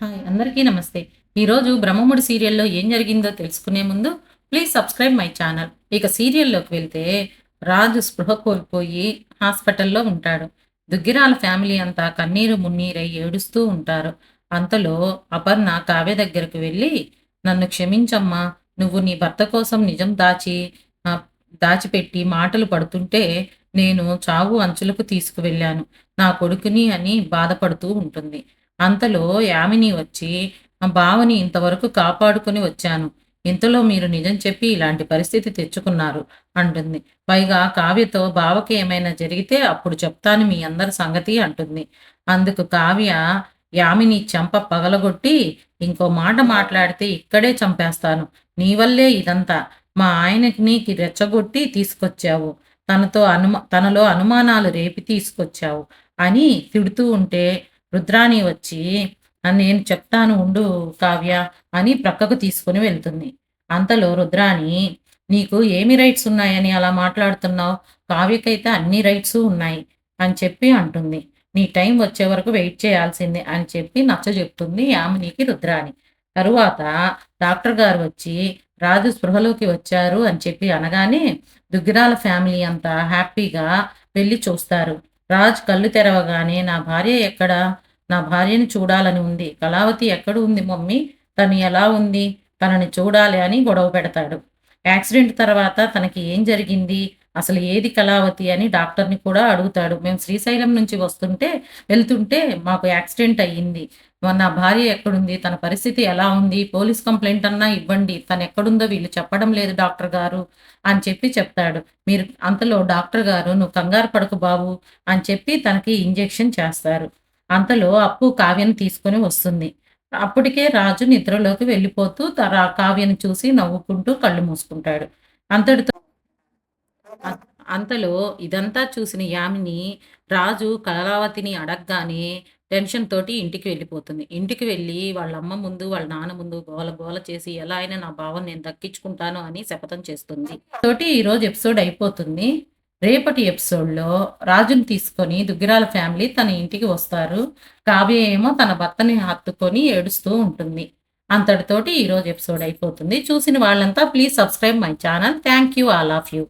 Hi అందరికీ నమస్తే. ఈరోజు బ్రహ్మముడి సీరియల్లో ఏం జరిగిందో తెలుసుకునే ముందు ప్లీజ్ సబ్స్క్రైబ్ మై ఛానల్. ఇక సీరియల్లోకి వెళ్తే రాజు స్పృహ కోల్పోయి హాస్పిటల్లో ఉంటాడు. దుగ్గిరాల ఫ్యామిలీ అంతా కన్నీరు మున్నీరై ఏడుస్తూ ఉంటారు. అంతలో అపర్ణ కావ్య దగ్గరకు వెళ్ళి నన్ను క్షమించమ్మా నువ్వు నీ భర్త కోసం నిజం దాచి దాచిపెట్టి మాటలు పడుతుంటే నేను చావు అంచులకు తీసుకువెళ్ళాను. నా కొడుకుని అని బాధపడుతూ ఉంటుంది. అంతలో యామిని వచ్చి మా బావని ఇంతవరకు కాపాడుకుని వచ్చాను. ఇంతలో మీరు నిజం చెప్పి ఇలాంటి పరిస్థితి తెచ్చుకున్నారు అంటుంది. పైగా కావ్యతో బావకి ఏమైనా జరిగితే అప్పుడు చెప్తాను మీ అందరి సంగతి అంటుంది. అందుకు కావ్య యామిని చెంప పగలగొట్టి ఇంకో మాట మాట్లాడితే ఇక్కడే చంపేస్తాను. నీ వల్లే ఇదంతా. మా ఆయనకి నీకు రెచ్చగొట్టి తీసుకొచ్చావు. తనతో అనుమా తనలో అనుమానాలు రేపి తీసుకొచ్చావు అని తిడుతూ ఉంటే రుద్రాణి వచ్చి నేను చెప్తాను ఉండు కావ్య అని ప్రక్కకు తీసుకుని వెళ్తుంది. అంతలో రుద్రాణి నీకు ఏమి రైట్స్ ఉన్నాయని అలా మాట్లాడుతున్నావు? కావ్యకైతే అన్ని రైట్స్ ఉన్నాయి అని చెప్పి అంటుంది. నీ టైం వచ్చే వరకు వెయిట్ చేయాల్సిందే అని చెప్పి నచ్చ చెప్తుంది యామినికి రుద్రాణి. తరువాత డాక్టర్ గారు వచ్చి రాజు స్పృహలోకి వచ్చారు అని చెప్పి అనగానే దుగ్గిరాల ఫ్యామిలీ అంతా హ్యాపీగా వెళ్ళి చూస్తారు. రాజ్ కళ్ళు తెరవగానే నా భార్య ఎక్కడ? నా భార్యని చూడాలని ఉంది. కళావతి ఎక్కడ ఉంది మమ్మీ? తను ఎలా ఉంది? తనని చూడాలి అని గొడవ పెడతాడు. యాక్సిడెంట్ తర్వాత తనకి ఏం జరిగింది? అసలు ఏది కళావతి అని డాక్టర్ని కూడా అడుగుతాడు. మేము శ్రీశైలం నుంచి వస్తుంటే వెళ్తుంటే మాకు యాక్సిడెంట్ అయ్యింది. మరి నా భార్య ఎక్కడుంది? తన పరిస్థితి ఎలా ఉంది? పోలీస్ కంప్లైంట్ అన్నా ఇవ్వండి. తను ఎక్కడుందో వీళ్ళు చెప్పడం లేదు డాక్టర్ గారు అని చెప్పి చెప్తాడు. మీరు అంతలో డాక్టర్ గారు నువ్వు కంగారు పడకు బాబు అని చెప్పి తనకి ఇంజెక్షన్ చేస్తారు. అంతలో అప్పు కావ్యను తీసుకొని వస్తుంది. అప్పటికే రాజు నిద్రలోకి వెళ్ళిపోతూ తర కావ్యను చూసి నవ్వుకుంటూ కళ్ళు మూసుకుంటాడు. అంతటితో అంతలో ఇదంతా చూసిన యామిని రాజు కళావతిని అడగగానే టెన్షన్ తోటి ఇంటికి వెళ్ళిపోతుంది. ఇంటికి వెళ్ళి వాళ్ళ అమ్మ ముందు వాళ్ళ నాన్న ముందు గోల గోల చేసి ఎలా అయినా నా భావం నేను దక్కించుకుంటాను అని శపథం చేస్తుంది. తోటి ఈరోజు ఎపిసోడ్ అయిపోతుంది. రేపటి ఎపిసోడ్లో రాజుని తీసుకొని దుగ్గిరాల ఫ్యామిలీ తన ఇంటికి వస్తారు. కావ్య ఏమో తన భర్తని హత్తుకొని ఏడుస్తూ ఉంటుంది. అంతటితోటి ఈరోజు ఎపిసోడ్ అయిపోతుంది. చూసిన వాళ్ళంతా please subscribe my channel. Thank you. All of you.